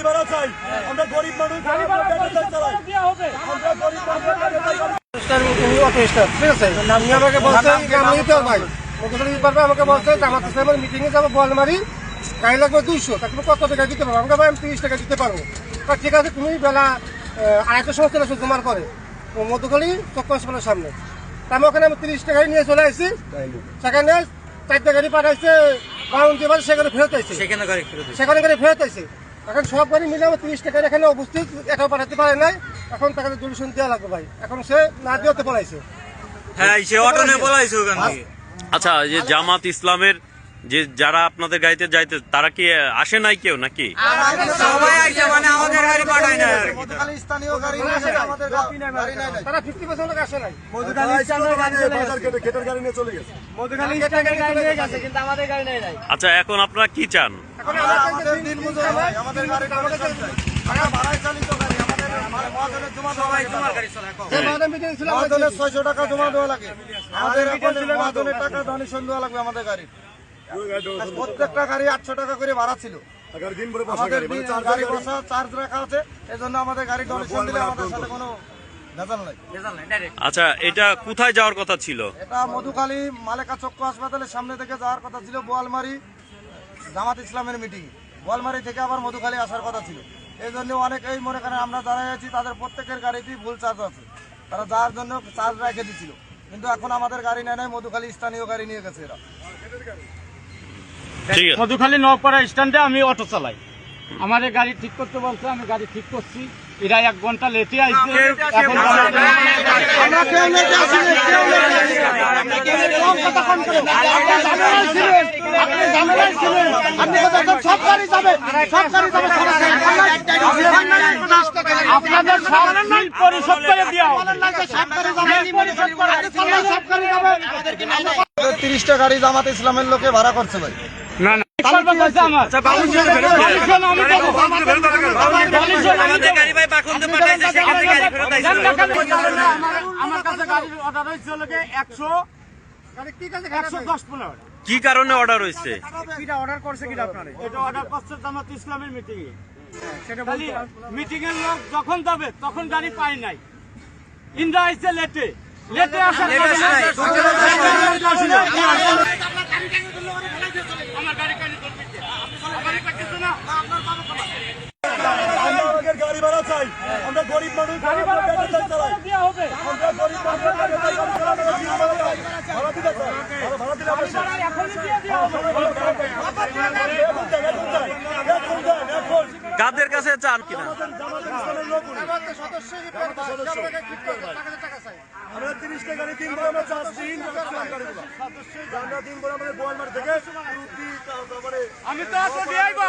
গাড়ি ভাড়া চাই আমরা গরিব মানুষ গাড়ি আমরা গরিব মানুষ আমার লাগবে দুইশো কত টাকা দিতে পারব আমাকে ভাই আমি তিরিশ টাকা দিতে পারব ঠিক আছে তুমি বেলা আড়াইটার সময় চলে আসো করে চক্র হাসপাতালের সামনে আমি ওখানে আমি তিরিশ টাকা নিয়ে চলে আসছি সেখানে চারটা গাড়ি পাঠাইছে বাউন্ডি সেখানে ফেরত আসছে সেখানে গাড়ি ফেরত দিছে। এখন সব গাড়ি মিলে আমার তিরিশ টাকার এখানে উপস্থিত এটাও পাঠাতে পারে নাই। এখন তাকে সলিউশন দেওয়া লাগবে ভাই। এখন সে না দিতে পলাইছে। হ্যাঁ সে অটো নিয়ে পলাইছে ওখান থেকে। আচ্ছা এই যে জামাত ইসলামের যে যারা আপনাদের গাড়িতে যাইতে তারা কি আসে নাই কেউ নাকি? সবাই আইছে মানে আমাদের গাড়ি পাঠায় না আর কি। তারা ফিফটি পার্সেন্ট লোক আসে নাই। বাজার কেটে খেতের গাড়ি নিয়ে চলে গেছে। আচ্ছা এখন আপনারা কি চান? এখন আমাদের দিন মজুর আমাদের গাড়ি ডোনেশন চাই আমরা ভাড়ায় চালিত গাড়ি আমাদের মানে মহাজনের জমা দেওয়া লাগে তোমার গাড়ি চলে এখন। যে বাদে মিটিং ছিল মহাজনের ছয়শো টাকা জমা দেওয়া লাগে। আমাদের টাকা ডোনেশন দেওয়া লাগবে আমাদের গাড়ি প্রত্যেকটা গাড়ি আটশো টাকা করে ভাড়া ছিল। আমাদের গাড়ি মানে বসা চার্জ রাখা আছে এই জন্য আমাদের গাড়ি ডোনেশন দিলে আমাদের সাথে কোনো। আচ্ছা এটা কোথায় যাওয়ার কথা ছিল? এটা মধুখালী মালেকা চক্র হাসপাতালের সামনে থেকে যাওয়ার কথা ছিল বোয়ালমারি জামাত ইসলামের মিটিং বোয়ালমারি থেকে আবার মধুখালী আসার কথা ছিল। এই জন্য অনেকেই মনে করেন আমরা যারা আছি তাদের প্রত্যেকের গাড়িতেই ভুল চার্জ আছে। তারা যাওয়ার জন্য চার্জ রেখে দিছিল। কিন্তু এখন আমাদের গাড়ি নেয় নাই মধুখালী স্থানীয় গাড়ি নিয়ে গেছে এরা। মধুখালী নৌপাড়া স্ট্যান্ডে আমি অটো চালাই আমাদের গাড়ি ঠিক করতে বলছে আমি গাড়ি ঠিক করছি এরা এক ঘণ্টা লেটে আসছে আমরা। আপনাদের পরিশোধ করে দেওয়া। তিরিশটা গাড়ি জামাত ইসলামের লোকে ভাড়া করছে ভাই আমার। কাছে গাড়ির অর্ডার হয়েছে একশো একশো দশ পনেরো কি কারণে অর্ডার হয়েছে? এটা অর্ডার করছে জামাত ইসলামের মিটিং এ খালি মিটিং এর লোক যখন যাবে তখন গাড়ি পাই নাই। ইন্দ্রা আইছে লেটে লেটে আসার লেটে কারণে- আসে নাই। আমার গাড়ি কানি করবি কে? আমার গাড়ি পাইতেছে না আমরা আমাদের গাড়ি ভাড়া চাই আমরা গরিব মানুষ গাড়ি ভাড়া পেটে চালাই দেওয়া হবে আমরা গরিব মানুষ পেটে চালাই গাড়ি ভাড়া দিন ভাড়া চাই ভাড়া দিতে চাই ভাড়া ভাড়া দিলে আমরা শেষ। এখনই দিয়ে দেওয়া হবে এখন দেন, এখন দেন, এখন দেন, এখন। কাদের কাছে চান কিনা জামাতের ইসলামের লোক উনি। আমাদের সদস্যই রিপোর্ট করে, সব টাকা ঠিক করে, টাকা টাকা চাই। আমরা তিরিশ টাকা গাড়ি তিন ভরে আমরা চাচ্ছি আমরা দিন ভরে আমাদের গোয়ালমার থেকে আমি তো আইব।